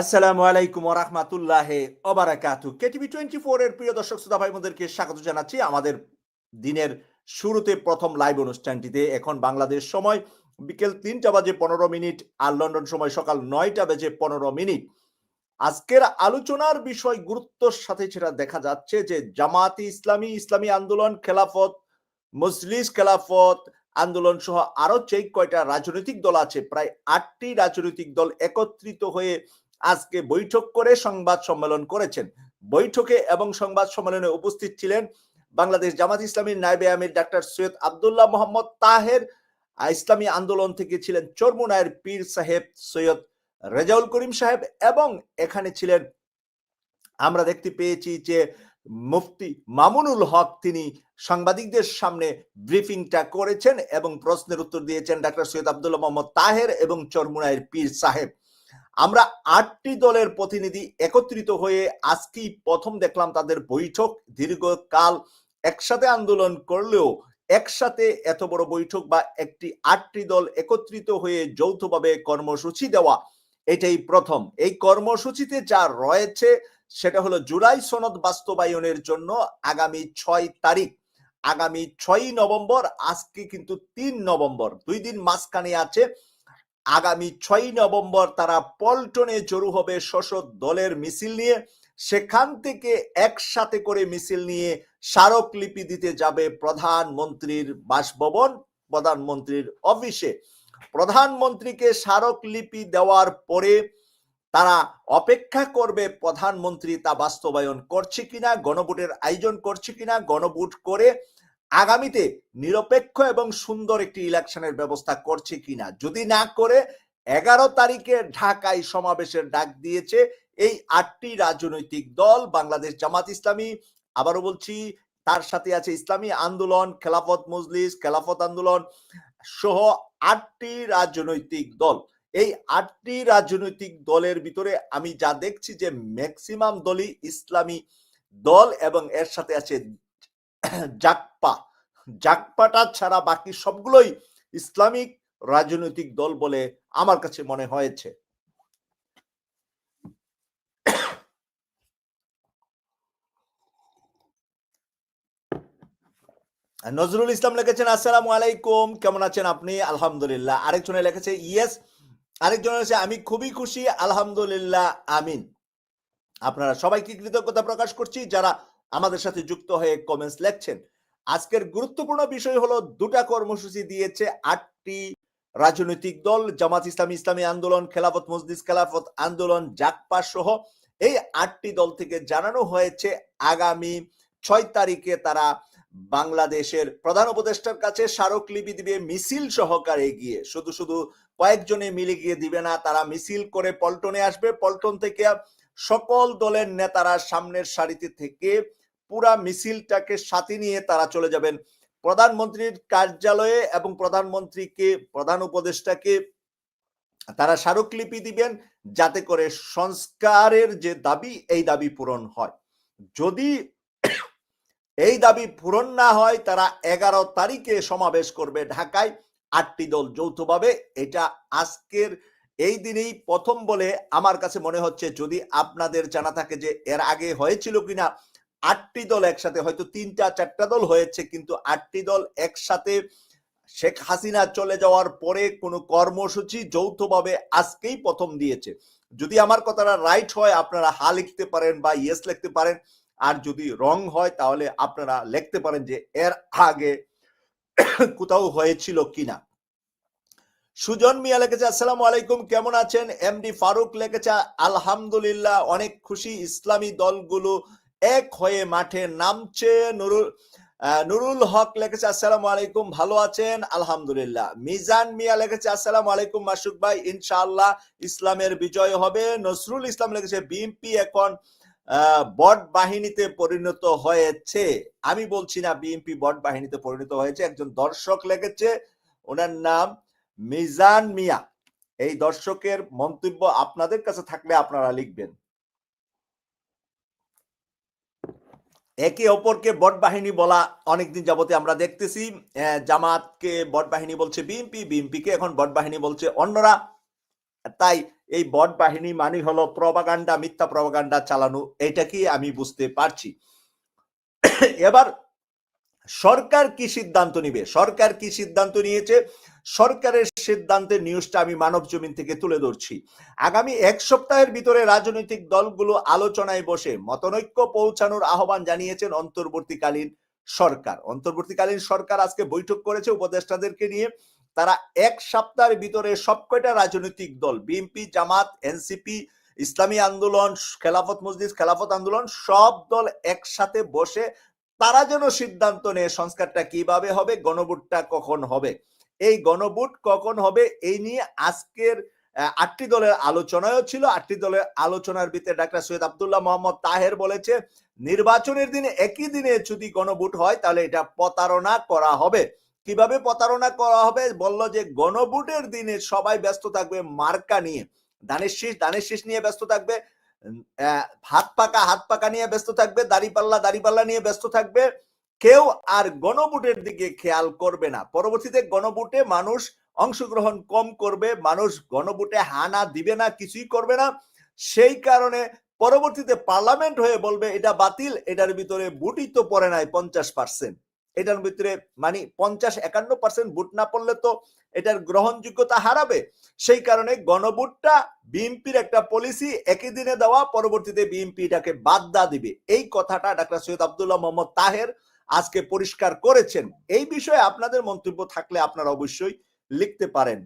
আসসালামু আলাইকুম রহমাতুল্লাহ ওবারাকাতু। কেটিভি টোয়েন্টি ফোর এর প্রিয় দর্শক শ্রোতা ভাই স্বাগত জানাচ্ছি আমাদের দিনের শুরুতে প্রথম লাইভ অনুষ্ঠানটিতে। এখন বাংলাদেশ সময় বিকেল তিনটা বাজে পনেরো মিনিট আর লন্ডন সময় সকাল নয়টা বেজে পনেরো মিনিট। আজকের আলোচনার বিষয় গুরুত্বর সাথে সেটা দেখা যাচ্ছে যে জামাতি ইসলামী ইসলামী আন্দোলন খেলাফত, মজলিস খেলাফত আন্দোলন সহ আরও যে কয়টা রাজনৈতিক দল আছে, প্রায় আটটি রাজনৈতিক দল একত্রিত হয়ে আজকে বৈঠক করে সংবাদ সম্মেলন করেছেন। বৈঠকে এবং সংবাদ সম্মেলনে উপস্থিত ছিলেন বাংলাদেশ জামাত ইসলামীর নায়েবে আমির ডাক্তার সৈয়দ আবদুল্লাহ মোহাম্মদ তাহের ইসলামী আন্দোলন থেকে ছিলেন চরমুনায়ের পীর সাহেব সৈয়দ রেজাউল করিম সাহেব এবং এখানে ছিলেন আমরা দেখতে পেয়েছি যে মুফতি মামুনুল হক তিনি সাংবাদিকদের সামনে ব্রিফিংটা করেছেন এবং প্রশ্নের উত্তর দিয়েছেন ডাক্তার সৈয়দ আবদুল্লাহ মোহাম্মদ তাহের এবং চরমুনায়ের পীর সাহেব। আমরা আটটি দলের প্রতিনিধি একত্রিত হয়ে আজকেই প্রথম দেখলাম তাদের বৈঠক। দীর্ঘকাল একসাথে আন্দোলন করলেও একসাথে এত বড় বৈঠক বা একটি আটটি দল একত্রিত হয়ে যৌথভাবে কর্মসূচি দেওয়া, এটাই প্রথম। এই কর্মসূচিতে যা রয়েছে সেটা হলো জুলাই সনদ বাস্তবায়নের জন্য আগামী ছয় তারিখ। আগামী ছয়ই নভেম্বর, আজকে কিন্তু তিন নভেম্বর। দুই দিন মাঝখানে আছে। আগামী ছয়ই নভেম্বর তারা পল্টনে জড়ো হবে শোষক দলের মিছিল নিয়ে। সেখান থেকে একসাথে করে মিছিল নিয়ে স্মারকলিপি দিতে যাবে প্রধানমন্ত্রীর বাসভবন, প্রধানমন্ত্রীর অফিসে। প্রধানমন্ত্রীকে স্মারকলিপি দেওয়ার পরে তারা অপেক্ষা করবে প্রধানমন্ত্রী তা বাস্তবায়ন করছে কিনা, গণভোটের আয়োজন করছে কিনা, গণভোট করে আগামীতে নিরপেক্ষ এবং সুন্দর একটি ইলেকশনের ব্যবস্থা করছে কিনা? যদি না করে, এগারো তারিখে ঢাকায় সমাবেশের ডাক দিয়েছে এই আটটি রাজনৈতিক দল, বাংলাদেশ জামাত ইসলামী। আবারও বলছি, তার সাথে আছে ইসলামী আন্দোলন, খেলাফত মজলিস, খেলাফত আন্দোলন সহ আটটি রাজনৈতিক দল। এই আটটি রাজনৈতিক দলের ভিতরে আমি যা দেখছি যে ম্যাক্সিমাম দলই ইসলামী দল এবং এর সাথে আছে জাকপা জাকপাটা ছাড়া বাকি সবগুলোই ইসলামিক রাজনৈতিক দল বলে আমার কাছে মনে হয়েছে। নজরুল ইসলাম লিখেছেন, আসসালামু আলাইকুম, কেমন আছেন আপনি? আলহামদুলিল্লাহ। আরেকজনে লিখেছে, ইয়েস। আরেকজন হচ্ছে আমি খুবই খুশি, আলহামদুলিল্লাহ, আমিন। আপনারা সবাইকে কৃতজ্ঞতা প্রকাশ করছি, যারা আমাদের সাথে যুক্ত হয়ে কমেন্টস লেখছেন। আজকের গুরুত্বপূর্ণ বিষয় হলো দুটা কর্মসূচি দিয়েছে আটটি রাজনৈতিক দল, জামাত ইসলামী ইসলামী আন্দোলন, খেলাফত মজলিস, খেলাফত আন্দোলন জাকপা সহ এই আটটি দল থেকে জানানো হয়েছে আগামী ছয় তারিখে তারা বাংলাদেশের প্রধান উপদেষ্টার কাছে স্মারকলিপি দিবে, মিছিল সহকারে গিয়ে। শুধু শুধু কয়েকজনে মিলে গিয়ে দিবে না, তারা মিছিল করে পল্টনে আসবে। পল্টন থেকে সকল দলের নেতারা সামনের সারিতে থেকে পুরা মিছিলটাকে সাথে নিয়ে তারা চলে যাবেন। প্রধানমন্ত্রীর কার্যালয়ে এবং প্রধানমন্ত্রীকে, প্রধান উপদেষ্টাকে তারা স্মারকলিপি দিবেন যাতে করে সংস্কারের যে দাবি, এই দাবি পূরণ হয়। যদি এই দাবি পূরণ না হয়, তারা এগারো তারিখে সমাবেশ করবে ঢাকায় আটটি দল যৌথভাবে। এটা আজকের এই দিনেই প্রথম বলে আমার কাছে মনে হচ্ছে। যদি আপনাদের জানা থাকে যে এর আগে হয়েছিল কিনা আটটি দল একসাথে, হয়তো তিনটা, চারটা দল হয়েছে, কিন্তু আটটি দল একসাথে শেখ হাসিনা চলে যাওয়ার পরে কোনো কর্মসূচি যৌথভাবে আজকেই প্রথম দিয়েছে। যদি আমার কথাটা রাইট হয়, আপনারা হা লিখতে পারেন বা ইয়েস লিখতে পারেন। আর যদি রং হয়, তাহলে আপনারা লিখতে পারেন যে এর আগে কোথাও হয়েছিল কিনা। সুজন মিয়া লিখেছে, আসসালামু আলাইকুম, কেমন আছেন? এমডি ফারুক লিখেছে, আলহামদুলিল্লাহ, অনেক খুশি। ইসলামী দলগুলো এক হয়ে মাঠে নামছে নুরুল নুরুল হক লিখেছে, আসসালামু আলাইকুম, ভালো আছেন? আলহামদুলিল্লাহ। মিজান মিয়া লিখেছে, আসসালামু আলাইকুম মাসুক ভাই, ইনশাআল্লাহ ইসলামের বিজয় হবে। নসরুল ইসলাম লিখেছে, বিএনপি এখন বট বাহিনীতে পরিণত হয়েছে। আমি বলছি না বিএনপি বট বাহিনীতে পরিণত হয়েছে, একজন দর্শক লিখেছে, ওনার নাম মিজান মিয়া। এই দর্শকের মন্তব্য আপনাদের কাছে থাকলে আপনারা লিখবেন। একে অপরকে বট বাহিনী বলা অনেকদিন যাবতে আমরা দেখতেছি। জামাতকে বট বাহিনী বলছে বিএনপি বিএনপি কে এখন বট বাহিনী বলছে অন্যরা। তাই এই বট বাহিনী মানে হলো প্রবাগান্ডা, মিথ্যা প্রবাগান্ডা চালানো কি আমি বুঝতে পারছি। এবার সরকার কি সিদ্ধান্ত নিবে? সরকার কি সিদ্ধান্ত নিয়েছে? সরকারের সিদ্ধান্তের নিউজটা আমি মানব জমিন থেকে তুলে ধরছি। আগামী এক সপ্তাহের ভিতরে রাজনৈতিক দলগুলো আলোচনায় বসে মতনৈক্য পৌঁছানোর আহ্বান জানিয়েছেন অন্তর্বর্তীকালীন সরকার। অন্তর্বর্তীকালীন সরকার আজকে বৈঠক করেছে উপদেষ্টাদেরকে নিয়ে। তারা এক সপ্তাহের ভিতরে সবকয়টা রাজনৈতিক দল, বিএনপি, জামাত, এনসিপি, ইসলামী আন্দোলন, খেলাফত মসজিদ খেলাফত আন্দোলন, সব দল একসাথে বসে তারা যেন সিদ্ধান্ত নেয় সংস্কারটা কীভাবে হবে, গণভোটটা কখন হবে। এই গণভোট কখন হবে এই নিয়ে আজকের আটটি দলের আলোচনায়ও ছিল। আটটি দলের আলোচনার ভিতরে ডাক্তার সৈয়দ আবদুল্লাহ মোহাম্মদ তাহের বলেছে, নির্বাচনের দিনে একই দিনে যদি গণভোট হয়, তাহলে এটা প্রতারণা করা হবে। কীভাবে প্রতারণা করা হবে? বলল যে গণভোটের দিনে সবাই ব্যস্ত থাকবে মার্কা নিয়ে। দানের শীষ দানের শীষ নিয়ে ব্যস্ত থাকবে হাত পাকা হাত পাকা নিয়ে ব্যস্ত থাকবে, দাড়িপাল্লা দাড়িপাল্লা নিয়ে ব্যস্ত থাকবে। কেউ আর গণভোটের দিকে খেয়াল করবে না। পরবর্তীতে গণভোটে মানুষ অংশগ্রহণ কম করবে, মানুষ গণভোটে হানা দিবে না, কিছুই করবে না। সেই কারণে পরবর্তীতে পার্লামেন্ট হয়ে বলবে, এটা বাতিল, এটার ভিতরে বুটই তো পড়ে নাই পঞ্চাশ পার্সেন্ট। এটার ভিতরে মানে পঞ্চাশ একান্ন পার্সেন্ট বুট না পড়লে তো এটার গ্রহণযোগ্যতা হারাবে। সেই কারণে গণভোটটা বিএনপির একটা পলিসি একই দিনে দেওয়া, পরবর্তীতে বিএনপি এটাকে বাদ দা দিবে। এই কথাটা ডাক্তার সৈয়দ আবদুল্লাহ মোহাম্মদ তাহের আজকে পরিষ্কার করেছেন। এই বিষয়ে আপনাদের মন্তব্য থাকলে আপনারা অবশ্যই লিখতে পারেন।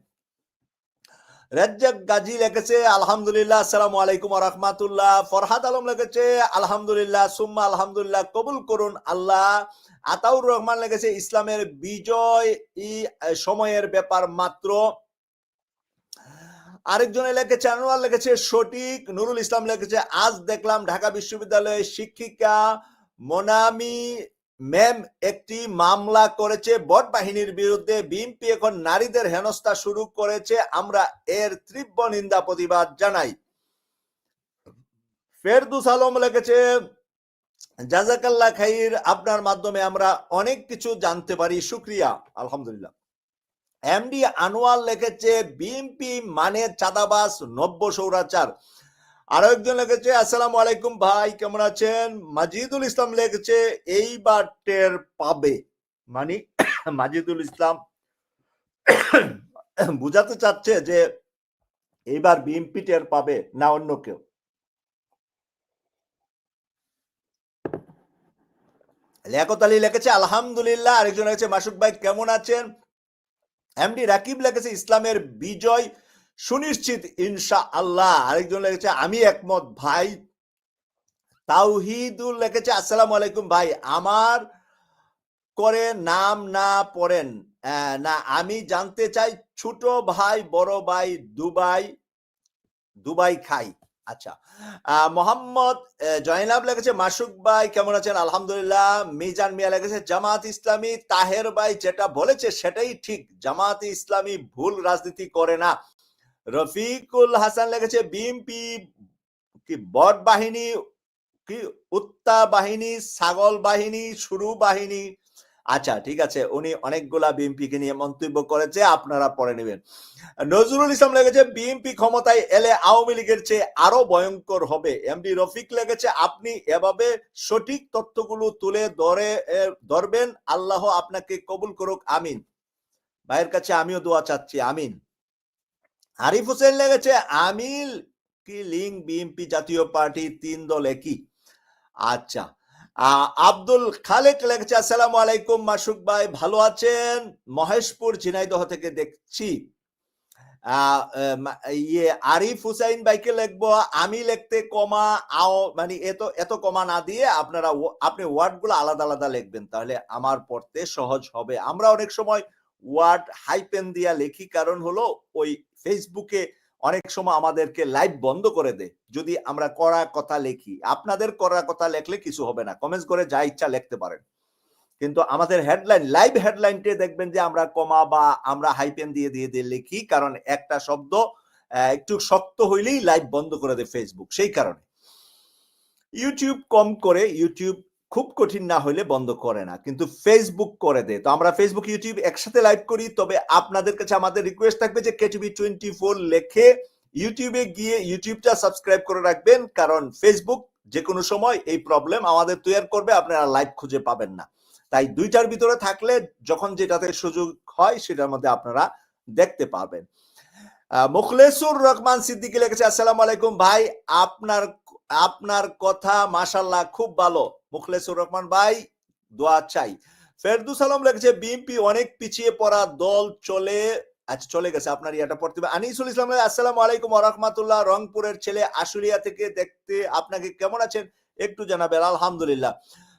রাজ্জাক গাজী লিখেছে, আলহামদুলিল্লাহ, আসসালামু আলাইকুম রহমাতুল্লাহ। ফরহাদ আলম লিখেছে, আলহামদুলিল্লাহ, সুম্মা আলহামদুলিল্লাহ, কবুল করুন আল্লাহ। আতাউর রহমান লিখেছে, ইসলামের বিজয় সময়ের ব্যাপার মাত্র। আরেকজনে লিখেছে, আনোয়ার লিখেছে, সঠিক। নুরুল ইসলাম লিখেছে, আজ দেখলাম ঢাকা বিশ্ববিদ্যালয়ের শিক্ষিকা মোনামি ম্যাম একটি মামলা করেছে, বট বাহিনীর বিরুদ্ধে বিএনপি এখন নারীদের হেনস্থা শুরু করেছে, আমরা এর তীব্র নিন্দা প্রতিবাদ জানাই। ফেরদুস আলম লিখেছে, জাজাকাল্লা খাইর, আপনার মাধ্যমে আমরা অনেক কিছু জানতে পারি, শুক্রিয়া, আলহামদুলিল্লাহ। এমডি আনোয়ার লিখেছে, বিএনপি মানে চাঁদাবাস নব্য সৌরাচার। আরও একজন লিখেছে আসসালাম আলাইকুম ভাই, কেমন আছেন? মাজিদুল ইসলাম লিখেছে এইবার টের পাবে। মানে মাজিদুল ইসলাম বুঝাতে চাচ্ছে যে এইবার বিএনপি টের পাবে না অন্য কেউ। লিয়াকত আলী লিখেছে আলহামদুলিল্লাহ। আরেকজন লিখেছে মাসুক ভাই, কেমন আছেন? এমডি রাকিব লিখেছে ইসলামের বিজয়। সুনিশ্চিত ইনশা আল্লাহ আরেকজন লিখেছে, আমি একমত ভাই। তাওহিদুল লিখেছে, আসসালামু আলাইকুম ভাই, আমার করে নাম না পড়েন। না, আমি জানতে চাই, ছোট ভাই, বড় ভাই, দুবাই দুবাই খাই। আচ্ছা মোহাম্মদ জয়নাব লেগেছে মাসুক ভাই, কেমন আছেন? আলহামদুলিল্লাহ। মিজান মিয়া লেগেছে জামাত ইসলামী, তাহের ভাই যেটা বলেছে সেটাই ঠিক। জামাত ইসলামী ভুল রাজনীতি করে না। রফিকুল হাসান লেগেছে বিএমপি কি বট বাহিনী, কি উত্তা বাহিনী, ছাগল বাহিনী, শুরু বাহিনী? আচ্ছা ঠিক আছে, উনি অনেকগুলা বিএনপিকে নিয়ে মন্তব্য করেছে, আপনারা পড়ে নেবেন। নজরুল ইসলাম লেগেছে বিএনপি ক্ষমতায় এলে আওয়ামী লীগের চেয়ে আরও ভয়ঙ্কর হবে। এমডি রফিক লেগেছে আপনি এভাবে সঠিক তথ্যগুলো তুলে ধরে ধরবেন, আল্লাহ আপনাকে কবুল করুক, আমিন। ভাইয়ের কাছে আমিও দোয়া চাচ্ছি, আমিন। আরিফ হোসেন লেগেছে আমিল কি লিঙ্ক বিএনপি জাতীয় পার্টি তিন দল একই আচ্ছা আব্দুল খালেক লেগেছে, আসসালাম আলাইকুম মাসুক ভাই, ভালো আছেন? মহেশপুর, ঝিনাইদহ থেকে দেখছি। ইয়ে আরিফ হুসাইন ভাইকে লিখব, আমি লিখতে কমা, আও মানে এত এত কমা না দিয়ে আপনারা আপনি ওয়ার্ডগুলো আলাদা আলাদা লিখবেন, তাহলে আমার পড়তে সহজ হবে। আমরা অনেক সময় ওয়ার্ড হাইপেন দিয়া লেখি, কারণ হলো ওই ফেসবুকে অনেক সময় আমাদেরকে লাইভ বন্ধ করে দেয়। যদি আমরা করা কথা লিখি, আপনাদের করা কথা লেখলে কিছু হবে না। কমেন্টস করে যা ইচ্ছা লিখতে পারেন। কিন্তু আমাদের হেডলাইন লাইভ হেডলাইনটে দেখবেন যে আমরা কমা বা আমরা হাইপেন দিয়ে দিয়ে দিয়ে লিখি, কারণ একটা শব্দ একটু শক্ত হইলেই লাইভ বন্ধ করে দেয় ফেসবুক সেই কারণে। ইউটিউব কম করে ইউটিউব খুব কঠিন না হলে বন্ধ করে না, কিন্তু ফেসবুক করে দেয়। তো আমরা ফেসবুক ইউটিউব একসাথে লাইভ করি, তবে আপনাদের কাছে আমাদের রিকোয়েস্ট থাকবে যে কেটিভি টোয়েন্টি ফোর লেখে ইউটিউবে গিয়ে ইউটিউবটা সাবস্ক্রাইব করে রাখবেন, কারণ ফেসবুক যে কোনো সময় এই প্রবলেম আমাদের তৈরি করবে, আপনারা লাইভ খুঁজে পাবেন না। তাই দুইটার ভিতরে থাকলে যখন যেটাতে সুযোগ হয়, সেটার মধ্যে আপনারা দেখতে পাবেন। মুখলেসুর রহমান সিদ্দিকি লিখেছে, আসসালামু আলাইকুম ভাই, আপনার আপনার কথা মাশাল্লাহ খুব ভালো। মুখলেসুর রহমান ভাই, দোয়া চাই। ফেরদুস আলম লিখেছে, বিএনপি অনেক পিছিয়ে পড়া দল চলে আচ্ছা চলে গেছে, আপনার ইয়াটা পড়তে হবে। আনিসুল ইসলাম আসসালামু আলাইকুম রহমাতুল্লাহ। রংপুরের ছেলে আশুলিয়া থেকে দেখতে আপনাকে কেমন আছেন? একটু জানাবেন, আলহামদুলিল্লাহ।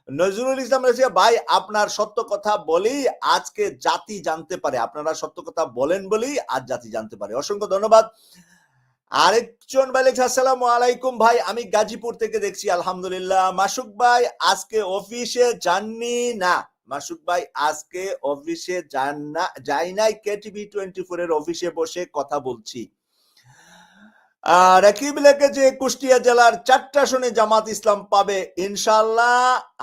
নজরুল ইসলাম ভাই, আপনার সত্য কথা বলেই আজকে জাতি জানতে পারে। আপনারা সত্য কথা বলেন বলেই আজ জাতি জানতে পারে। অসংখ্য ধন্যবাদ। আরেকজন ভাই লিখছে আসসালামু আলাইকুম ভাই, আমি গাজীপুর থেকে দেখছি, আলহামদুলিল্লাহ। মাসুক ভাই, আজকে অফিসে যাননি? না। মাসুক ভাই, আজকে অফিসে যান না, যাই নাই। কেটিভি টোয়েন্টি ফোর এর অফিসে বসে কথা বলছি। রাকিব যে কুষ্টিয়া জেলার চারটা শুনে জামাত ইসলাম পাবে ইনশাল্লাহ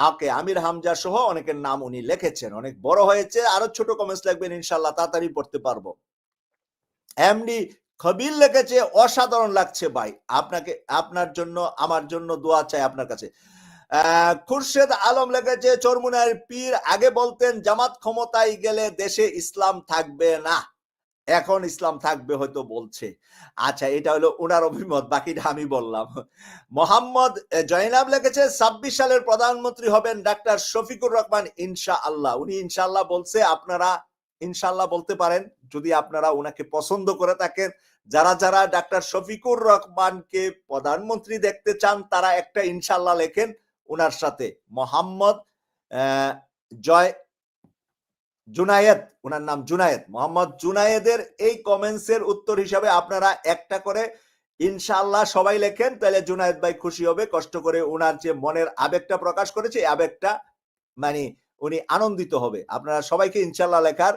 আকে আমির হামজা সহ অনেকের নাম উনি লিখেছেন। অনেক বড় হয়েছে, আরও ছোট কমেন্টস লিখবেন ইনশাল্লাহ তাড়াতাড়ি পড়তে পারব। এমডি খবির লিখেছে, অসাধারণ লাগছে ভাই। আপনাকে, আপনার জন্য, আমার জন্য দোয়া চাই আপনার কাছে। খুরশেদ আলম লেগেছে চরমুনার পীর আগে বলতেন, জামাত ক্ষমতায় গেলে দেশে ইসলাম থাকবে না। এখন ইসলাম থাকবে হয়তো বলছে। আচ্ছা এটা হলো ওনার অভিমত, বাকিটা আমি বললাম। মোহাম্মদ জয়নাব লেগেছে ছাব্বিশ সালের প্রধানমন্ত্রী হবেন ডাক্তার শফিকুর রহমান ইনশা আল্লাহ উনি ইনশাল্লাহ বলছে, আপনারা ইনশাল্লাহ বলতে পারেন, যদি আপনারা ওনাকে পছন্দ করে থাকেন, যারা যারা ডাক্তার শফিকুর রহমানকে প্রধানমন্ত্রী দেখতে চান, তারা একটা ইনশাল্লাহ লেখেন ওনার সাথে, মোহাম্মদ জয় জুনায়েদ ওনার নাম জুনায়েদ, মোহাম্মদ জুনায়েদের এই কমেন্টস এর উত্তর হিসাবে আপনারা একটা করে ইনশাল্লাহ সবাই লেখেন, তাহলে জুনায়েদ ভাই খুশি হবে, কষ্ট করে ওনার যে মনের আবেগটা প্রকাশ করেছে আবেগটা মানে উনি আনন্দিত হবে। আপনারা সবাইকে ইনশাল্লাহ লেখার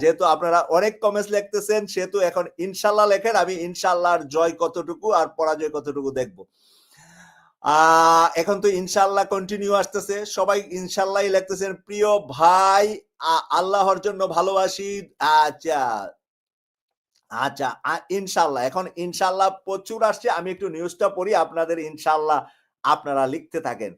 যেহেতু আপনারা অনেক কমেন্টস লিখতেছেন, সেহেতু এখন ইনশাল্লাহ লেখেন, আমি ইনশাল্লাহর জয় কতটুকু আর পরাজয় কতটুকু দেখব। এখন তো ইনশাল্লাহ কন্টিনিউ আসতেছে। সবাই ইনশাল্লাহ লিখতেছেন, প্রিয় ভাই আল্লাহর জন্য ভালোবাসি। আচ্ছা আচ্ছা ইনশাল্লাহ এখন ইনশাল্লাহ প্রচুর আসছে। আমি একটু নিউজটা পড়ি, আপনাদের ইনশাল্লাহ আপনারা লিখতে থাকেন।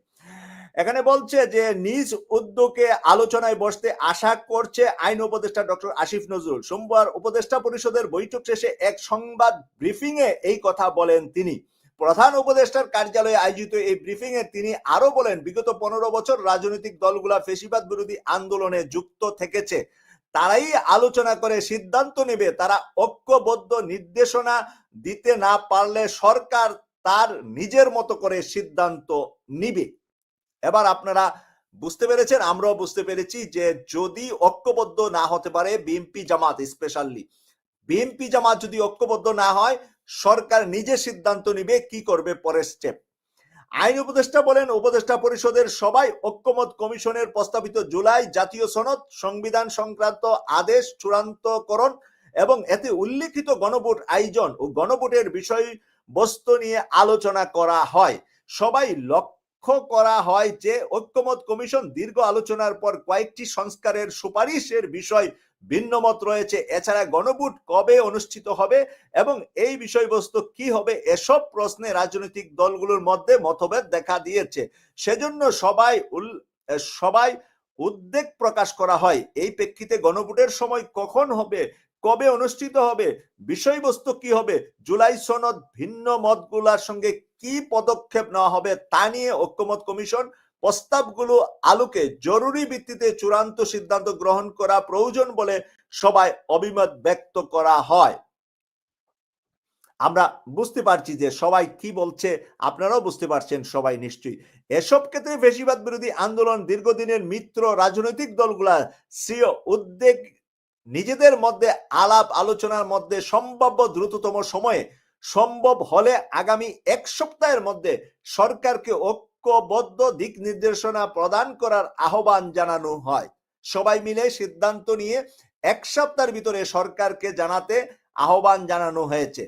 এখানে বলছে যে নিজ উদ্যোগে আলোচনায় বসতে আশা করছে আইন উপদেষ্টা ডক্টর আসিফ নজরুল। সোমবার উপদেষ্টা পরিষদের বৈঠক শেষে এক সংবাদ ব্রিফিং এ এই কথা বলেন তিনি। প্রধান উপদেষ্টার কার্যালয়ে আয়োজিত এই ব্রিফিং এ তিনি আরও বলেন, বিগত পনেরো বছর রাজনৈতিক দলগুলা ফেসিবাদ বিরোধী আন্দোলনে যুক্ত থেকেছে। তারাই আলোচনা করে সিদ্ধান্ত নেবে, তারা ঐক্যবদ্ধ নির্দেশনা দিতে না পারলে সরকার তার নিজের মতো করে সিদ্ধান্ত নিবে। এবার আপনারা বুঝতে পেরেছেন, আমরাও বুঝতে পেরেছি যে যদি ঐক্যবদ্ধ না হতে পারে BNP Jamaat specially. BNP Jamaat যদি ঐক্যবদ্ধ না হয়, সরকার নিজে সিদ্ধান্ত নিবে কি করবে পরের স্টেপ আইন উপদেষ্টা বলেন, উপদেষ্টা পরিষদের সবাই ঐক্যমত কমিশনের প্রস্তাবিত জুলাই জাতীয় সনদ, সংবিধান সংক্রান্ত আদেশ চূড়ান্তকরণ এবং এতে উল্লিখিত গণভোট আয়োজন ও গণভোটের বিষয় বস্তু নিয়ে আলোচনা করা হয়। সবাই লক্ষ্য করা হয় যে ঐক্যমত কমিশন দীর্ঘ আলোচনার পর কয়েকটি সংস্কারের সুপারিশের বিষয় ভিন্নমত রয়েছে। এছাড়া গণভোট কবে অনুষ্ঠিত হবে এবং এই বিষয়বস্তু কি হবে এসব প্রশ্নে রাজনৈতিক দলগুলোর মধ্যে মতভেদ দেখা দিয়েছে। সেজন্য সবাই সবাই উদ্বেগ প্রকাশ করা হয়। এই প্রেক্ষিতে গণভোটের সময় কখন হবে কবে অনুষ্ঠিত হবে? বিষয়বস্তু কি হবে? জুলাই সনদ ভিন্ন মতগুলার সঙ্গে কি পদক্ষেপ নেওয়া হবে তা নিয়ে ঐক্যমত কমিশন প্রস্তাবগুলো আলোকে জরুরি ভিত্তিতে চূড়ান্ত সিদ্ধান্ত গ্রহণ করা প্রয়োজন বলে সবাই অভিমত ব্যক্ত করা হয়। আমরা বুঝতে পারছি যে সবাই কি বলছে, আপনারাও বুঝতে পারছেন সবাই নিশ্চয়ই। এসব ক্ষেত্রে বেশিরভাগ বিরোধী আন্দোলন দীর্ঘদিনের মিত্র রাজনৈতিক দলগুলা স্বীয় উদ্বেগ নিজেদের মধ্যে আলাপ আলোচনার মধ্যে সম্ভাব্য দ্রুততম সময়ে সম্ভব হলে আগামী এক সপ্তাহের মধ্যে সরকারকে ঐক্যবদ্ধ দিক নির্দেশনা প্রদান করার আহ্বান জানানো হয়। সবাই মিলে সিদ্ধান্ত নিয়ে এক সপ্তাহের ভিতরে সরকারকে জানাতে আহ্বান জানানো হয়েছে।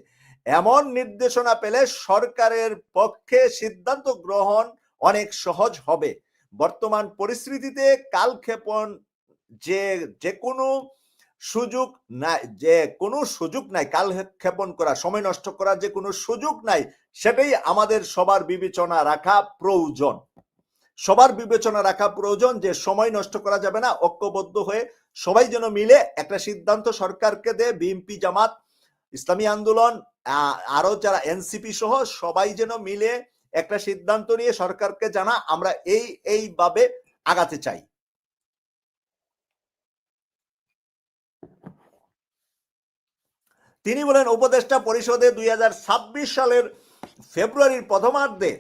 এমন নির্দেশনা পেলে সরকারের পক্ষে সিদ্ধান্ত গ্রহণ অনেক সহজ হবে। বর্তমান পরিস্থিতিতে কালক্ষেপণ যে যে কোনো সুযোগ নাই, যে কোনো সুযোগ নাই, কাল ক্ষেপণ করা, সময় নষ্ট করার যে কোনো সুযোগ নাই, সেটাই আমাদের সবার বিবেচনা রাখা প্রয়োজন। সবার বিবেচনা রাখা প্রয়োজন যে সময় নষ্ট করা যাবে না, ঐক্যবদ্ধ হয়ে সবাই যেন মিলে একটা সিদ্ধান্ত সরকারকে দেয়, বিএনপি জামাত, ইসলামী আন্দোলন আরও যারা এনসিপি সহ সবাই যেন মিলে একটা সিদ্ধান্ত নিয়ে সরকারকে জানা, আমরা এই, এইভাবে আগাতে চাই। তিনি বলেন, উপদেষ্টা পরিষদে দুই হাজার ছাব্বিশ সালের ফেব্রুয়ারির প্রথমার্ধে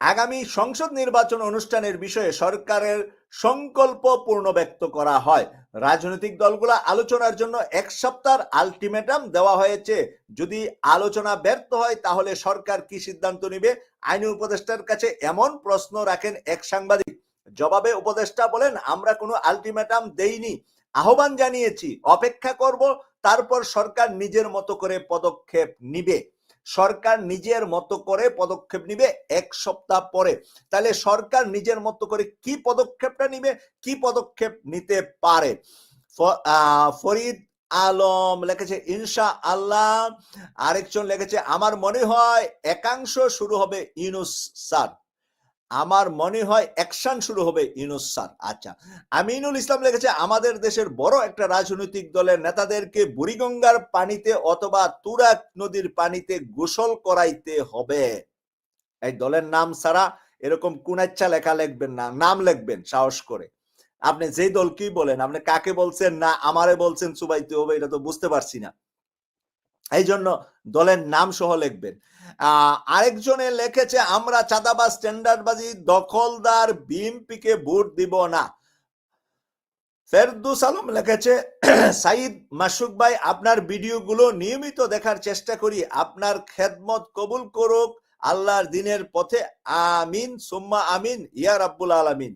আগামী সংসদ নির্বাচন অনুষ্ঠানের বিষয়ে সরকারের সংকল্প পূর্ণ ব্যক্ত করা হয়। রাজনৈতিক দলগুলো আলোচনার জন্য এক সপ্তাহ আলটিমেটাম দেওয়া হয়েছে। যদি আলোচনা ব্যর্থ হয়, তাহলে সরকার কি সিদ্ধান্ত নিবে? আইনি উপদেষ্টার কাছে এমন প্রশ্ন রাখেন এক সাংবাদিক। জবাবে উপদেষ্টা বলেন, আমরা কোনো আলটিমেটাম দেইনি। আহ্বান জানিয়েছি, অপেক্ষা করব তারপর সরকার নিজের মতো করে পদক্ষেপ নিবে। সরকার নিজের মতো করে পদক্ষেপ নিবে এক সপ্তাহ পরে। তাহলে সরকার নিজের মতো করে কি পদক্ষেপটা নিবে, কি পদক্ষেপ নিতে পারে? ফরিদ আলম লেখেছে, ইনশা আল্লাহ। আরেকজন লিখেছে, আমার মনে হয় একাংশ শুরু হবে ইউনুস স্যার। আমার মনে হয় অ্যাকশন শুরু হবে ইউনুস স্যার। আচ্ছা আমিনুল ইসলাম লিখেছে, আমাদের দেশের বড় একটা রাজনৈতিক দলের নেতাদেরকে বুড়িগঙ্গার পানিতে অথবা তুরাক নদীর পানিতে গোসল করাইতে হবে। এই দলের নাম ছাড়া এরকম কুনাচ্ছা লেখা লিখবেন না, নাম লিখবেন, সাহস করে। আপনি যে দল কি বলেন, আপনি কাকে বলছেন না, আমারে বলছেন চুবাইতে হবে, এটা তো বুঝতে পারছি না। এই জন্য দলের নাম সহ লিখবেন। আরেকজনে লিখেছে, আমরা চাঁদাবাজ স্ট্যান্ডার্ডবাজি দখলদার বিএমপিকে ভোট দিব না। ফেরদুস আলম লিখেছে, সাইদ মাসুক ভাই, আপনার ভিডিওগুলো নিয়মিত দেখার চেষ্টা করি। আপনার খেদমত কবুল করুক। আল্লাহর দিনের পথে আমিন, সুম্মা আমিন, ইয়া রাব্বুল আলামিন।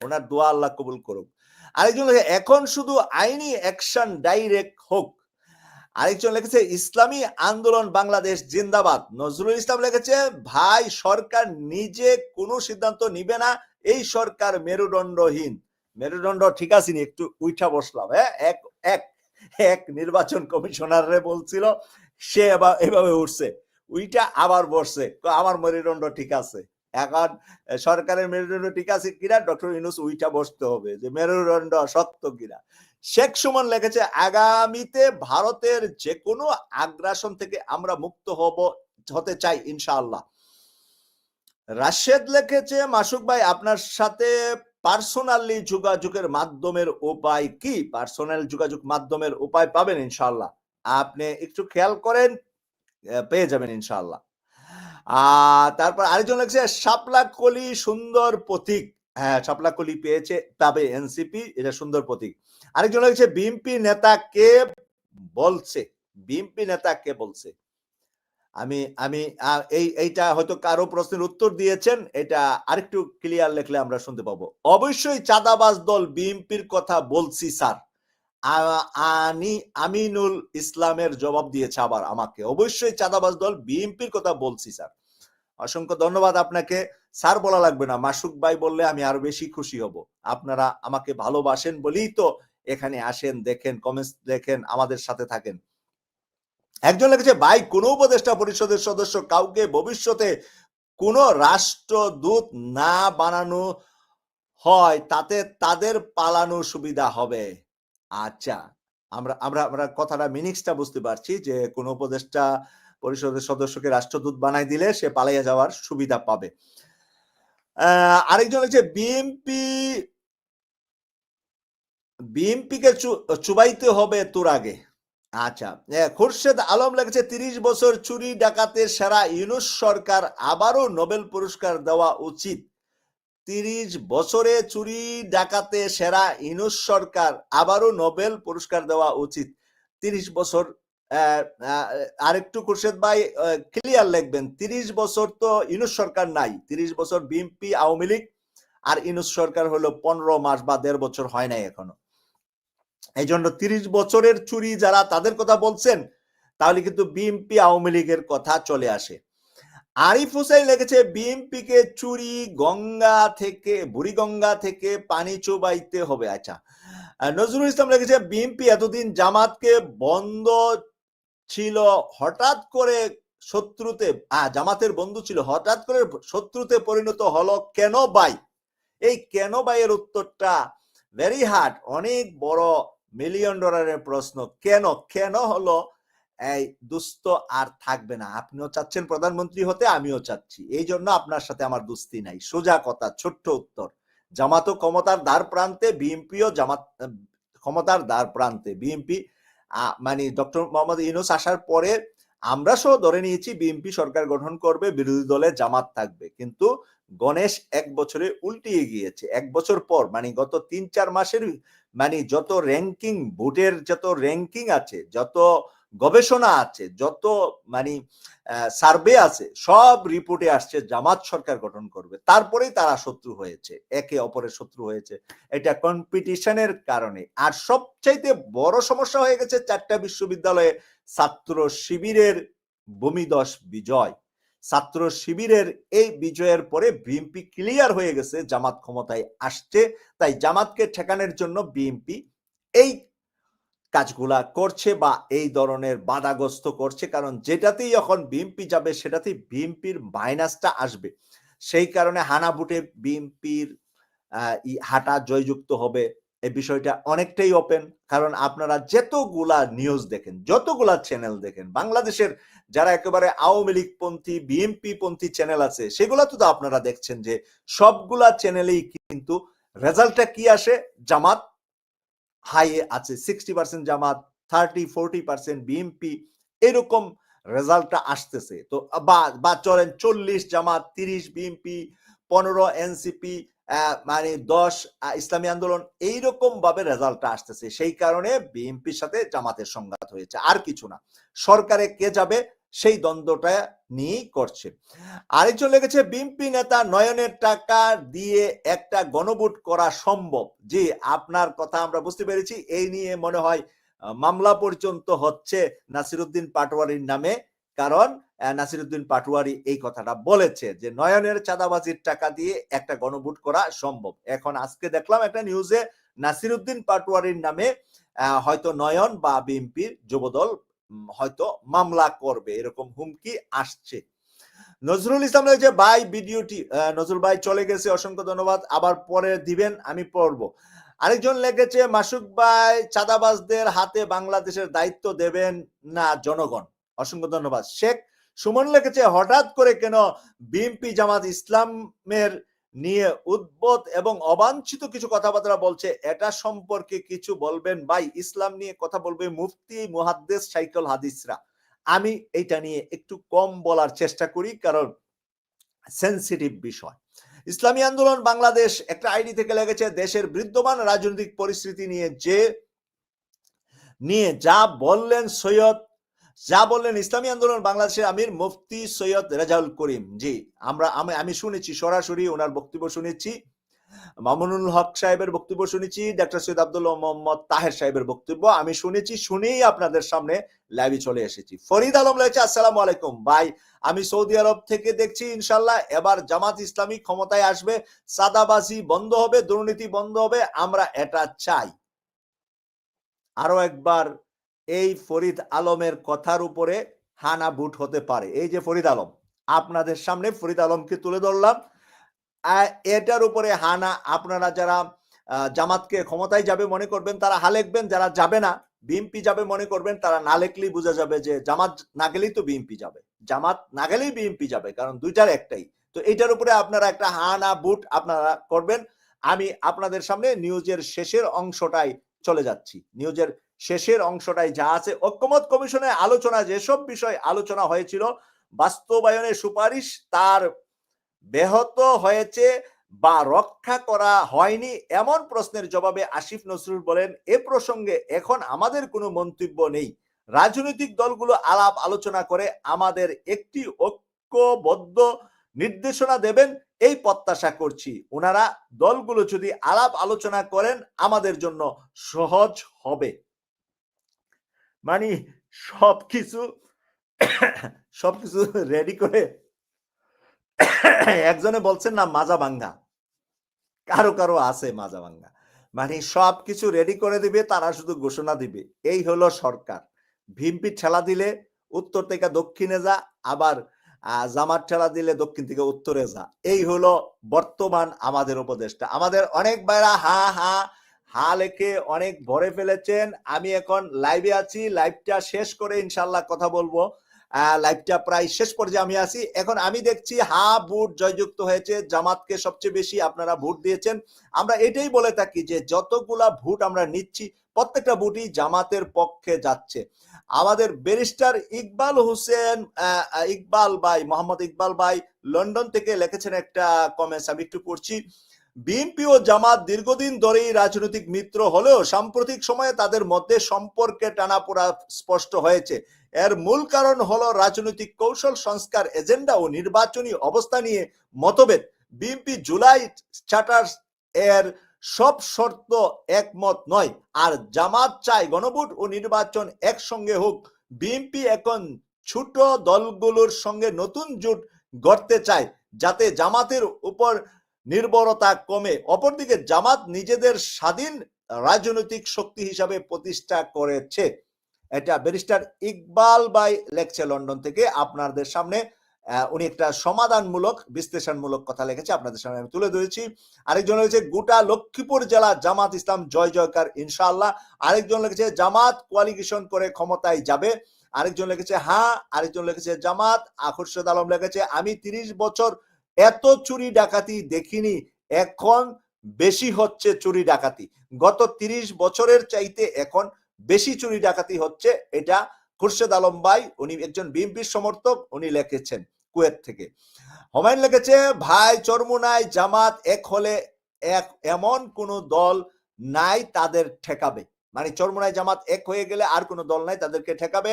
ওনার দোয়া আল্লাহ কবুল করুক। আরেকজন এখন শুধু আইনি অ্যাকশন ডাইরেক্ট হোক। আরেকজন লিখেছে, ইসলামী আন্দোলন বাংলাদেশ জিন্দাবাদ। নজরুল ইসলাম লিখেছে, ভাই, সরকার নিজে কোনো সিদ্ধান্ত নিবে না, এই সরকার মেরুদণ্ডহীন। মেরুদণ্ড ঠিক আছে নি, একটু উইঠা বসলাম হ্যাঁ? এক এক এক নির্বাচন কমিশনারে বলছিল, সে এভাবে উঠছে, উইটা আবার বসছে আমার মেরুদণ্ড ঠিক আছে। এখন, সরকারের মেরুদণ্ড ঠিক আছে কিনা, ডক্টর ইনুস উইটা বসতে হবে যে, মেরুদণ্ড সত্য কিনা? শেখ সুমন লেখেছে, আগামীতে ভারতের যে কোনো আগ্রাসন থেকে আমরা মুক্ত হব, হতে চাই ইনশাআল্লাহ। রাশেদ লিখেছে, মাসুক ভাই, আপনার সাথে পার্সোনালি যোগাযোগের মাধ্যমের উপায় কি? পার্সোনাল যোগাযোগ মাধ্যমের উপায় পাবেন ইনশাআল্লাহ। আপনি একটু খেয়াল করেন পেয়ে যাবেন ইনশাআল্লাহ। আহ, তারপর আরেকজন লিখছে শাপলা কলি সুন্দর প্রতীক। হ্যাঁ শাপলা কলি পেয়েছে, তবে এনসিপি, এটা সুন্দর প্রতীক। আরেকজন হচ্ছে বিএনপি নেতা কে বলছে? বিএনপি নেতা কে বলছে? আমি আমি এই, এইটা হয়তো কারও প্রশ্নের উত্তর দিয়েছেন, এটা আরেকটু ক্লিয়ার লেখলে আমরা শুনতে পাবো। অবশ্যই চাঁদাবাজ দল বিএনপির কথা বলছি, স্যার। আনি, আমিনুল ইসলামের জবাব দিয়েছে আবার আমাকে। অবশ্যই চাঁদাবাজ দল বিএনপির কথা বলছি, স্যার। অসংখ্য ধন্যবাদ আপনাকে। স্যার বলা লাগবে না, মাসুক ভাই বললে আমি আরও বেশি খুশি হব। আপনারা আমাকে ভালোবাসেন বলেই তো এখানে আসেন, দেখেন কমেন্টস দেখেন, আমাদের সাথে থাকেন। একজন লিখেছে, ভাই, কোন উপদেষ্টা পরিষদের সদস্য কাউকে ভবিষ্যতে কোন রাষ্ট্রদূত না বানানো হয়, তাতে তাদের পালানো সুবিধা হবে। আচ্ছা আমরা আমরা আমরা কথাটা, মিনিংসটা বুঝতে পারছি যে কোন উপদেষ্টা পরিষদের সদস্যকে রাষ্ট্রদূত বানাই দিলে সে পালাইয়া যাওয়ার সুবিধা পাবে। আরেকজন হচ্ছে বিএনপি বিএনপিকে চুবাইতে হবে তোর আগে। আচ্ছা খুরশেদ আলম লেগেছে তিরিশ বছর চুরি ডাকাতের সেরা ইউনুস সরকার, আবারও নোবেল পুরস্কার দেওয়া উচিত। তিরিশ বছরে চুরি, ডাকাতে, সেরা ইউনুস সরকার, আবারও নোবেল পুরস্কার দেওয়া উচিত। তিরিশ বছর আরেকটু খুরশেদ ভাই ক্লিয়ার লিখবেন। তিরিশ বছর তো ইউনুস সরকার নাই। তিরিশ বছর বিএনপি আওয়ামী লীগ, আর ইউনুস সরকার হলো পনেরো মাস বা দেড় বছর হয় নাই এখনও। এই জন্য তিরিশ বছরের চুরি যারা তাদের কথা বলছেন তাহলে কিন্তু বিএনপি আওয়ামী লীগের কথা চলে আসে। আরিফ হুসাইন লেগেছে বিএমপি কে চুরি গঙ্গা থেকে বুড়িগঙ্গা থেকে পানি চোবাইতে হবে। আচ্ছা নজরুল ইসলাম লেগেছে বিএমপি এতদিন জামাতকে বন্ধ ছিল হঠাৎ করে শত্রুতে আহ, জামাতের বন্ধু ছিল হঠাৎ করে শত্রুতে পরিণত হলো কেন বাই? এই কেন বাইয়ের উত্তরটা ভেরি হার্ড অনেক বড় মিলিয়ন ডলারের প্রশ্ন কেন? কেন হলো? এই দুস্থ আর থাকবে না। আপনিও চাচ্ছেন প্রধানমন্ত্রী হতে, আমিও চাচ্ছি। এই জন্য আপনার সাথে আমার দুস্তি নাই। সোজা কথা, ছোট্ট উত্তর। জামাতও ক্ষমতার দ্বার প্রান্তে, বিএনপিও জামাত ক্ষমতার দ্বার প্রান্তে। বিএনপি মানে ডক্টর মোহাম্মদ ইউনুস আসার পরে আমরা সহ ধরে নিয়েছি, বিএনপি সরকার গঠন করবে, বিরোধী দলে জামাত থাকবে। কিন্তু গণেশ এক বছরে উল্টিয়ে গিয়েছে। এক বছর পর মানে গত তিন চার মাসের মানে যত র্যাঙ্কিং ভোটের যত র্যাঙ্কিং আছে, যত গবেষণা আছে, যত মানে সার্ভে আছে, সব রিপোর্টে আসছে জামাত সরকার গঠন করবে। তারপরেই তারা শত্রু হয়েছে, একে অপরের শত্রু হয়েছে। এটা কম্পিটিশনের কারণে। আর সবচাইতে বড় সমস্যা হয়ে গেছে চারটা বিশ্ববিদ্যালয়ে ছাত্র শিবিরের ভূমিদশ বিজয়। ছাত্র শিবিরের এই বিজয়ের পরে বিএনপি ক্লিয়ার হয়ে গেছে, জামাত ক্ষমতায় আসছে। তাই জামাতকে ঠেকানোর জন্য বিএনপি এই কাজগুলা করছে বা এই ধরনের বাধাগ্রস্ত করছে। কারণ যেটাতেই এখন বিএনপি যাবে, সেটাতেই বিএনপির মাইনাসটা আসবে। সেই কারণে হানাবুটে বিএনপির হাঁটা জয়যুক্ত হবে। এই বিষয়টা অনেকটাই ওপেন কারণ আপনারা যতগুলা নিউজ দেখেন, যতগুলা চ্যানেল দেখেন, বাংলাদেশের যারা একেবারে আওয়ামী লীগ পন্থী বিএনপি পন্থী চ্যানেল আছে, সেগুলা তো আপনারা দেখছেন যে সবগুলা চ্যানেলেই কিন্তু রেজাল্টটা কি আসে? জামাত হাইয়ে আছে sixty percent Jamaat thirty forty percent BNP এরকম রেজাল্টটা আসতেছে। তো বা চলেন চল্লিশ জামাত, তিরিশ বিএমপি পনেরো এনসিপি মানে দশ ইসলামী আন্দোলন এইরকম ভাবে রেজাল্টটা আসতেছে। সেই কারণে বিএনপির সাথে জামাতের সংঘাত হয়েছে, আর কিছু না। সরকারে কে যাবে সেই দ্বন্দ্বটা নিয়েই করছে। আরেকজন লেগেছে বিএনপি নেতা নয়নের টাকা দিয়ে একটা গণভোট করা সম্ভব। জি, আপনার কথা আমরা বুঝতে পেরেছি। এই নিয়ে মনে হয় মামলা পর্যন্ত হচ্ছে নাসিরুদ্দিন পাটোয়ারির নামে। কারণ নাসিরুদ্দিন পাটোয়ারি এই কথাটা বলেছে যে, নয়নের চাঁদাবাজির টাকা দিয়ে একটা গণভোট করা সম্ভব। এখন আজকে দেখলাম একটা নিউজে নাসিরুদ্দিন পাটোয়ারির নামে হয়তো নয়ন বা বিএনপির যুবদল হয়তো মামলা করবে, এরকম হুমকি আসছে। নজরুল ইসলাম যে ভাই ভিডিওটি নজরুল ভাই চলে গেছে, অসংখ্য ধন্যবাদ। আবার পরে দিবেন, আমি পড়ব। আরেকজন লেগেছে মাসুক ভাই, চাঁদাবাজদের হাতে বাংলাদেশের দায়িত্ব দেবেন না জনগণ? অসংখ্য ধন্যবাদ। শেখ সুমন লিখেছে হঠাৎ করে কেন বিএনপি জামাত ইসলামের নিয়ে উদ্বোধ এবং অবাঞ্ছিত কিছু কথাবার্তা বলছে, এটা সম্পর্কে কিছু বলবেন? ভাই, ইসলাম নিয়ে কথা বলবে মুফতি মুহাদ্দেস সাইকেল হাদিসরা। আমি এটা নিয়ে একটু কম বলার চেষ্টা করি, কারণ সেন্সিটিভ বিষয়। ইসলামী আন্দোলন বাংলাদেশ একটা আইডি থেকে লেগেছে, দেশের বিদ্যমান রাজনৈতিক পরিস্থিতি নিয়ে যে, নিয়ে যা বললেন সৈয়দ যা বললেন ইসলামী আন্দোলন বাংলাদেশের আমির মুফতি সৈয়দ রেজাউল করিম। জি, আমরা, আমি আমি শুনেছি, সরাসরি ওনার বক্তব্য শুনেছি, মামুনুল হক সাহেবের বক্তব্য শুনেছি, ডাক্তার সৈয়দ আব্দুল্লাহ মোহাম্মদ তাহের সাহেবের বক্তব্য, আমি শুনেছি, শুনেই আপনাদের সামনে লাইভে চলে এসেছি। ফরিদ আলম লেগেছে আসসালামু আলাইকুম। ভাই, আমি সৌদি আরব থেকে দেখছি ইনশাল্লাহ এবার জামাত ইসলামী ক্ষমতায় আসবে সাদাবাজি বন্ধ হবে, দুর্নীতি বন্ধ হবে, আমরা এটা চাই। আরও একবার এই ফরিদ আলমের কথার উপরে হানা বুট হতে পারে। এই যে ফরিদ আলম, আপনাদের সামনে ফরিদ আলমকে তুলে ধরলাম। এটার উপরে হানা আপনারা যারা জামাতকে ক্ষমতায় যাবে মনে করবেন, তারা হা লেখবেন, যারা যাবে না বিএমপি যাবে মনে করবেন, তারা না লেখলেই বোঝা যাবে যে জামাত না গেলেই তো বিএমপি যাবে। জামাত না গেলেই বিএমপি যাবে, কারণ দুইটার একটাই। তো এটার উপরে আপনারা একটা হানা বুট আপনারা করবেন। আমি আপনাদের সামনে নিউজের শেষের অংশটাই চলে যাচ্ছি। নিউজের শেষের অংশটাই যা আছে। ঐক্যমত কমিশনের আলোচনা, যেসব বিষয় আলোচনা হয়েছিল, বাস্তবায়নের সুপারিশ তার ব্যাহত হয়েছে বা রক্ষা করা হয়নি এমন প্রশ্নের জবাবে আসিফ নজরুল বলেন, এ প্রসঙ্গে এখন আমাদের কোনো মন্তব্য নেই। রাজনৈতিক দলগুলো আলাপ আলোচনা করে আমাদের একটি ঐক্যবদ্ধ নির্দেশনা দেবেন, এই প্রত্যাশা করছি। ওনারা দলগুলো যদি আলাপ আলোচনা করেন, আমাদের জন্য সহজ হবে। মানে সবকিছু সবকিছু রেডি করে একজনে বলছেন না, মাজা ভাঙ্গা। কারও কারও আছে মাজা ভাঙ্গা। মানে সব কিছু রেডি করে দিবে, তারা শুধু ঘোষণা দিবে। এই হলো সরকার। ভিমপি ঠেলা দিলে উত্তর থেকে দক্ষিণে যা, আবার জামাত ঠেলা দিলে দক্ষিণ থেকে উত্তরে যা। এই হলো বর্তমান আমাদের উপদেশটা আমাদের অনেক বাইরা হা হা হা লেখে অনেক ভরে ফেলেছেন। আমি এখন লাইভে আছি লাইভটা শেষ করে ইনশাল্লাহ কথা বলব। লাইভটা প্রায় শেষ পর্যায়ে আমি আছি। এখন আমি দেখছি হা ভোট জয়যুক্ত হয়েছে, জামাতকে সবচেয়ে বেশি আপনারা ভোট দিয়েছেন। আমরা এটাই বলে থাকি যে যতগুলা ভোট আমরা নিচ্ছি, প্রত্যেকটা ভোটই জামাতের পক্ষে যাচ্ছে। আমাদের ব্যারিস্টার ইকবাল হোসেন ইকবাল ভাই, মোহাম্মদ ইকবাল ভাই লন্ডন থেকে লিখেছেন একটা কমেন্টস আমি একটু পড়ছি। বিএনপি ও জামাত দীর্ঘদিন ধরেই রাজনৈতিক মিত্র হলেও সাম্প্রতিক সময়ে তাদের মধ্যে সম্পর্কে টানাপোড়া স্পষ্ট হয়েছে। এর মূল কারণ হলো রাজনৈতিক কৌশল, সংস্কার, এজেন্ডা ও নির্বাচনী অবস্থা নিয়ে মতভেদ। বিএনপি জুলাই চার্টার এর সব শর্ত একমত নয়। আর জামাত চায় গণভোট ও নির্বাচন একসঙ্গে হোক। বিএনপি এখন ছোট দলগুলোর সঙ্গে নতুন জোট গড়তে চায়। যাতে জামাতের উপর নির্ভরতা কমে, অপরদিকে জামাত নিজেদের স্বাধীন রাজনৈতিক শক্তি হিসাবে প্রতিষ্ঠা করেছে। এটা ব্যারিস্টার ইকবাল বাই লেখছে লন্ডন থেকে। আপনাদের সামনে উনি একটা সমাধানমূলক, বিশ্লেষণমূলক কথা লিখেছে। আপনাদের সামনে আমি তুলে ধরেছি। আরেকজন হয়েছে গোটা লক্ষ্মীপুর জেলা জামাত ইসলাম জয় জয়কার, ইনশাআল্লাহ। আরেকজন লিখেছে, জামাত কোয়ালিফিকেশন করে ক্ষমতায় যাবে। আরেকজন লিখেছে হ্যাঁ আরেকজন লিখেছে, জামাত, আখুরশেদ আলম লিখেছে, আমি তিরিশ বছর এত চুরি ডাকাতি দেখিনি, এখন বেশি হচ্ছে চুরি ডাকাতি। গত তিরিশ বছরের চাইতে এখন বেশি চুরি ডাকাতি হচ্ছে এটা খুরশেদ আলম ভাই, উনি একজন বিএনপির সমর্থক, উনি লিখেছেন কুয়েত থেকে। হুমায়ুন লিখেছে, ভাই চরমুনাই জামাত এক হলে এক, এমন কোন দল নাই তাদের ঠেকাবে। মানে চরমুনাই জামাত এক হয়ে গেলে আর কোনো দল নাই তাদেরকে ঠেকাবে।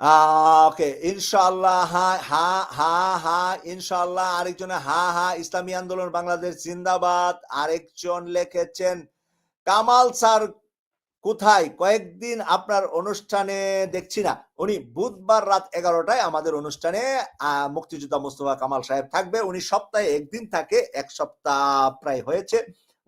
ওকে ইনশাআল্লাহ হা হা হা হা ইনশাআল্লাহ আরেকজনে হা হা ইসলামী আন্দোলন বাংলাদেশ জিন্দাবাদ আরেকজন লিখেছেন কামাল স্যার কোথায়? কয়েকদিন আপনার অনুষ্ঠানে দেখছি না। উনি বুধবার রাত এগারোটায় আমাদের অনুষ্ঠানে আহ, মুক্তিযোদ্ধা মুস্তফা কামাল সাহেব থাকবে। উনি সপ্তাহে একদিন থাকে এক সপ্তাহ প্রায় হয়েছে।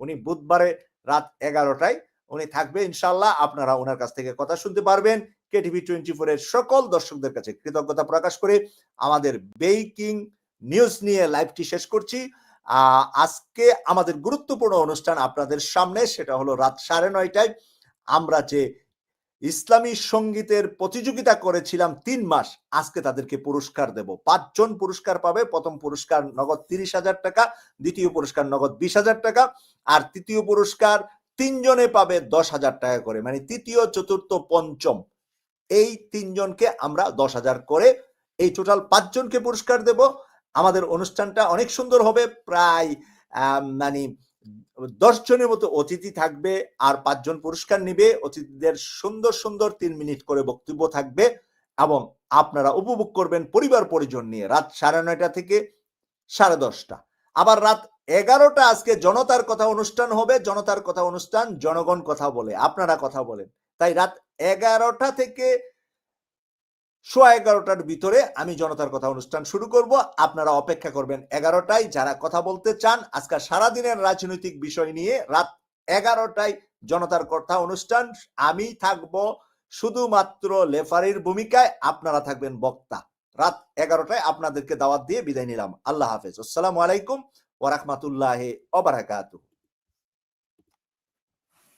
উনি বুধবারে রাত এগারোটায় উনি থাকবে ইনশাল্লাহ আপনারা ওনার কাছ থেকে কথা শুনতে পারবেন। কেটিভি টোয়েন্টি ফোর এর সকল দর্শকদের কাছে কৃতজ্ঞতা প্রকাশ করে আমাদের বেকিং নিউজ নিয়ে লাইভটি শেষ করছি। আজকে আমাদের গুরুত্বপূর্ণ অনুষ্ঠান আপনাদের সামনে, সেটা হলো রাত সাড়ে নয়টায়। আমরা যে ইসলামী সঙ্গীতের প্রতিযোগিতা করেছিলাম তিন মাস, আজকে তাদেরকে পুরস্কার দেব। পাঁচজন পুরস্কার পাবে। প্রথম পুরস্কার নগদ তিরিশ হাজার টাকা, দ্বিতীয় পুরস্কার নগদ বিশ হাজার টাকা, আর তৃতীয় পুরস্কার তিনজনে পাবে দশ হাজার টাকা করে। মানে তৃতীয়, চতুর্থ, পঞ্চম। এই তিনজনকে আমরা দশ হাজার করে এই টোটাল পাঁচজনকে পুরস্কার দেব। আমাদের অনুষ্ঠানটা অনেক সুন্দর হবে। প্রায় মানে দশ জনের মতো অতিথি থাকবে আর পাঁচজন পুরস্কার নিবে। অতিথিদের সুন্দর সুন্দর তিন মিনিট করে বক্তব্য থাকবে এবং আপনারা উপভোগ করবেন পরিবার পরিজন নিয়ে রাত সাড়ে নয়টা থেকে সাড়ে দশটা। আবার রাত এগারোটা আজকে জনতার কথা অনুষ্ঠান হবে। জনতার কথা অনুষ্ঠান, জনগণ কথা বলে, আপনারা কথা বলেন। তাই রাত এগারোটা থেকে সোয়া এগারোটার ভিতরে আমি জনতার কথা অনুষ্ঠান শুরু করব। আপনারা অপেক্ষা করবেন এগারোটায়। যারা কথা বলতে চান, আজকে সারাদিনের রাজনৈতিক বিষয় নিয়ে রাত এগারোটায় জনতার কথা অনুষ্ঠান। আমি থাকব শুধুমাত্র লেফারির ভূমিকায়। আপনারা থাকবেন বক্তা। রাত এগারোটায় আপনাদেরকে দাওয়াত দিয়ে বিদায় নিলাম। আল্লাহ হাফেজ। আসসালামু আলাইকুম ওরহমতুল্লাহ ওবরাকাতুহ